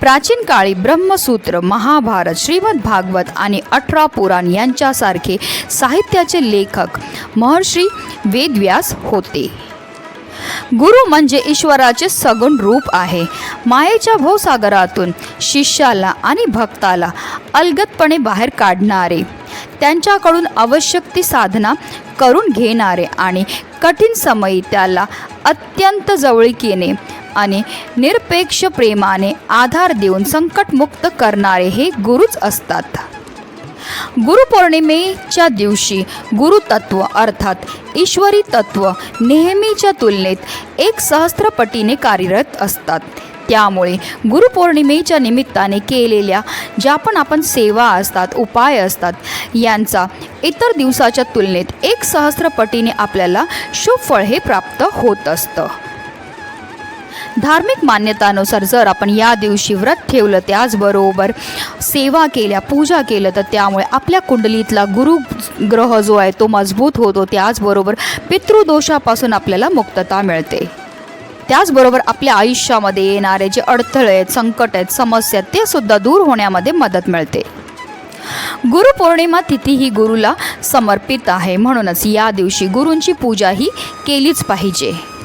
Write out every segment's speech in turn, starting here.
प्राचीन काळी ब्रह्मसूत्र महाभारत श्रीमद भागवत आणि अठरा पुराण यांच्यासारखे साहित्याचे लेखक महर्षी वेदव्यास होते. गुरु म्हणजे ईश्वराचे सगुण रूप आहे. मायेच्या भवसागरातून शिष्याला आणि भक्ताला अलगतपणे बाहेर काढणारे त्यांच्याकडून आवश्यक ती साधना करून घेणारे आणि कठीण समयी त्याला अत्यंत जवळीकीने आणि निरपेक्ष प्रेमाने आधार देऊन संकटमुक्त करणारे हे गुरुच असतात. गुरुपौर्णिमेच्या दिवशी गुरुतत्व अर्थात ईश्वरी तत्व नेहमीच्या तुलनेत एक सहस्त्रपटीने कार्यरत असतात. त्यामुळे गुरुपौर्णिमेच्या निमित्ताने केलेल्या ज्या पण आपण सेवा असतात उपाय असतात यांचा इतर दिवसाच्या तुलनेत एक सहस्त्रपटीने आपल्याला शुभ फळ हे प्राप्त होत असतं. धार्मिक मान्यतानुसार जर आपण या दिवशी व्रत ठेवलं त्याचबरोबर सेवा केल्या पूजा केलं तर त्यामुळे आपल्या कुंडलीतला गुरु ग्रह जो आहे तो मजबूत होतो. त्याचबरोबर पितृदोषापासून आपल्याला मुक्तता मिळते. त्याचबरोबर आपल्या आयुष्यामध्ये येणारे जे अडथळे आहेत संकट आहेत समस्या आहेत ते सुद्धा दूर होण्यामध्ये मदत मिळते. गुरुपौर्णिमा तिथी ही गुरुला समर्पित आहे. म्हणूनच या दिवशी गुरूंची पूजा ही केलीच पाहिजे.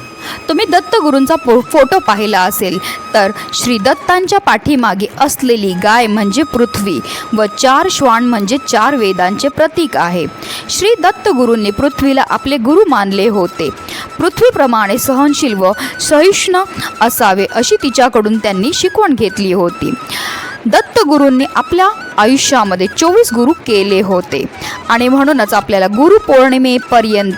तुम्ही दत्तगुरूंचा पो फोटो पाहिला असेल तर श्री दत्तांच्या पाठीमागे असलेली गाय म्हणजे पृथ्वी व चार श्वान म्हणजे चार वेदांचे प्रतीक आहे. श्री दत्तगुरूंनी पृथ्वीला आपले गुरु मानले होते. पृथ्वीप्रमाणे सहनशील व सहिष्णू असावे अशी तिच्याकडून त्यांनी शिकवण घेतली होती. दत्तगुरूंनी आपल्या आयुष्यामध्ये चोवीस गुरु केले होते आणि म्हणूनच आपल्याला गुरुपौर्णिमेपर्यंत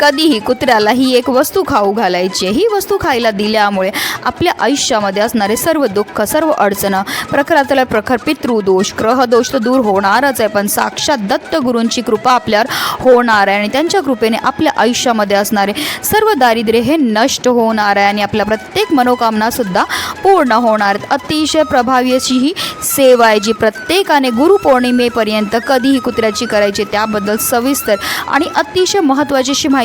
कधीही कुत्र्याला ही एक वस्तू खाऊ घालायची ही वस्तू खायला दिल्यामुळे आपल्या आयुष्यामध्ये असणारे सर्व दुःख सर्व अडचणं प्रखरातला प्रखर पितृदोष ग्रहदोष तर दूर होणारच आहे. पण साक्षात दत्तगुरूंची कृपा आपल्यावर होणार आहे आणि त्यांच्या कृपेने आपल्या आयुष्यामध्ये असणारे सर्व दारिद्र्य हे नष्ट होणार आहे आणि आपल्या प्रत्येक मनोकामनासुद्धा पूर्ण होणार आहेत. अतिशय प्रभावी अशी ही सेवा आहे जी प्रत्येकाने गुरुपौर्णिमेपर्यंत कधीही कुत्र्याची करायची त्याबद्दल सविस्तर आणि अतिशय महत्त्वाची अशी माहिती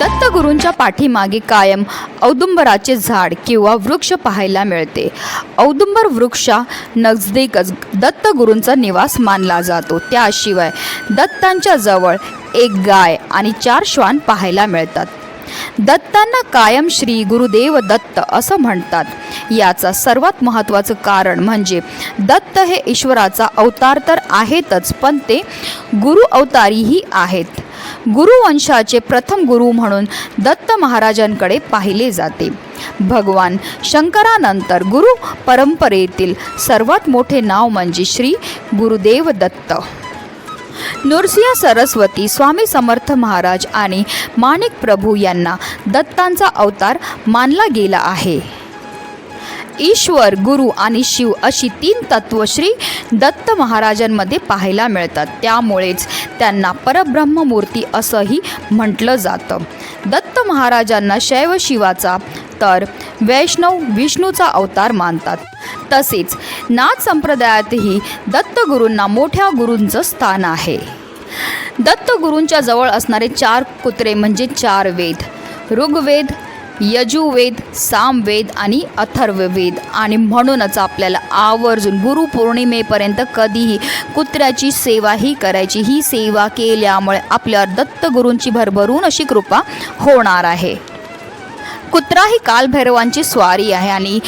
दत्तगुरूंच्या पाठीमागे कायम औदुंबराचे झाड किंवा वृक्ष पाहायला मिळते. औदुंबर वृक्षा नजदीकच दत्तगुरूंचा निवास मानला जातो. त्याशिवाय दत्तांच्या जवळ एक गाय आणि चार श्वान पाहायला मिळतात. दत्तांना कायम श्री गुरुदेव दत्त असं म्हणतात. याचा सर्वात महत्त्वाचं कारण म्हणजे दत्त हे ईश्वराचा अवतार तर आहेतच पण ते गुरु अवतारीही आहेत. गुरुवंशाचे प्रथम गुरु म्हणून दत्त महाराजांकडे पाहिले जाते. भगवान शंकरानंतर गुरु परंपरेतील सर्वात मोठे नाव म्हणजे श्री गुरुदेव दत्त. नृसिंह सरस्वती स्वामी समर्थ महाराज आणि माणिक प्रभू यांना दत्तांचा अवतार मानला गेला आहे. ईश्वर गुरु आणि शिव अशी तीन तत्व श्री दत्त महाराजांमध्ये पाहायला मिळतात. त्यामुळेच त्यांना परब्रह्ममूर्ती असंही म्हटलं जातं. दत्त महाराजांना शैव शिवाचा तर वैष्णव विष्णूचा अवतार मानतात. तसेच नाथ संप्रदायातही दत्तगुरूंना मोठ्या गुरूंचं स्थान आहे. दत्तगुरूंच्या जवळ असणारे चार कुत्रे म्हणजे चार वेद. ऋग्वेद यजुवेद सामवेद आणि अथर्ववेद. आणि म्हणूनच आपल्याला आवर्जून गुरुपौर्णिमेपर्यंत कधीही कुत्र्याची सेवा ही करायची. ही सेवा केल्यामुळे आपल्यावर दत्तगुरूंची भरभरून अशी कृपा होणार आहे. कुत्रा ही कालभैरवांची स्वारी आहे आणि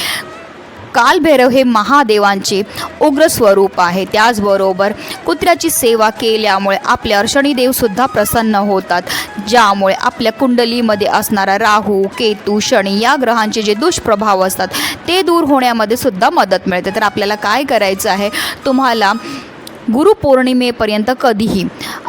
कालभैरव हे महादेवांचे उग्र स्वरूप आहे. त्याचबरोबर कुत्र्याची सेवा केल्यामुळे आपल्यावर शनिदेवसुद्धा प्रसन्न होतात. ज्यामुळे आपल्या कुंडलीमध्ये असणारा राहू केतू शनी या ग्रहांचे जे दुष्प्रभाव असतात ते दूर होण्यामध्ये सुद्धा मदत मिळते. तर आपल्याला काय करायचं आहे? तुम्हाला गुरुपौर्णिमेपर्यंत कधीही.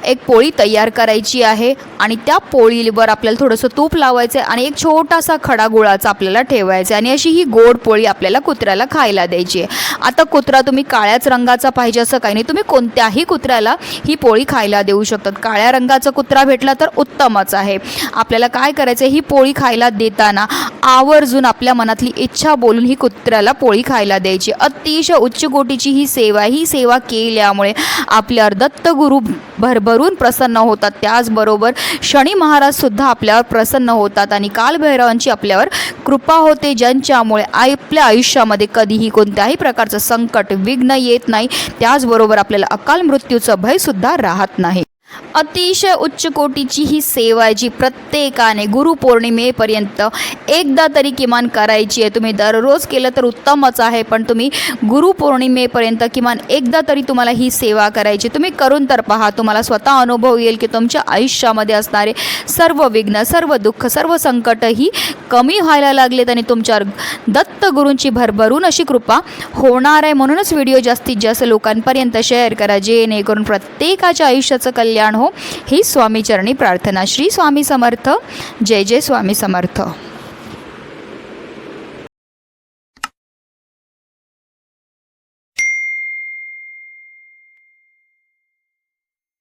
एक पोळी तयार करायची आहे आणि त्या पोळीवर आपल्याला थोडंसं तूप लावायचं आहे आणि एक छोटासा खडा गुळाचा आपल्याला ठेवायचा आहे आणि अशी ही गोड पोळी आपल्याला कुत्र्याला खायला द्यायची आहे. आता कुत्रा तुम्ही काळ्याच रंगाचा पाहिजे असं काही नाही. तुम्ही कोणत्याही कुत्र्याला ही पोळी खायला देऊ शकतात. काळ्या रंगाचा कुत्रा भेटला तर उत्तमच आहे. आपल्याला काय करायचं आहे ही पोळी खायला देताना आवर्जून आपल्या मनातली इच्छा बोलून ही कुत्र्याला पोळी खायला द्यायची. अतिशय उच्च कोटीची ही सेवा ही सेवा केल्यामुळे आपल्यावर दत्तगुरू भरभरून प्रसन्न होतात. त्याचबरोबर शनी महाराज सुद्धा आपल्यावर प्रसन्न होतात आणि कालभैरवांची आपल्यावर कृपा होते ज्यांच्यामुळे आपल्या आयुष्यामध्ये कधीही कोणत्याही प्रकारचं संकट विघ्न येत नाही. त्याचबरोबर आपल्याला अकाल मृत्यूचं भयसुद्धा राहत नाही. अतिशय उच्च कोटीची ही सेवा आहे जी प्रत्येकाने गुरुपौर्णिमेपर्यंत एकदा तरी किमान करायची आहे. तुम्ही दररोज केलं तर उत्तमच आहे पण तुम्ही गुरुपौर्णिमेपर्यंत किमान एकदा तरी तुम्हाला ही सेवा करायची. तुम्ही करून तर पहा तुम्हाला स्वतः अनुभव येईल की तुमच्या आयुष्यामध्ये असणारे सर्व विघ्न सर्व दुःख सर्व संकट ही कमी व्हायला लागलेत आणि तुमच्यावर दत्तगुरूंची भरभरून अशी कृपा होणार आहे. म्हणूनच व्हिडिओ जास्तीत जास्त लोकांपर्यंत शेअर करा जेणेकरून प्रत्येकाच्या आयुष्याचं कल्याण हो. ही स्वामीचरणी प्रार्थना. श्री स्वामी समर्थ. जय जय स्वामी समर्थ.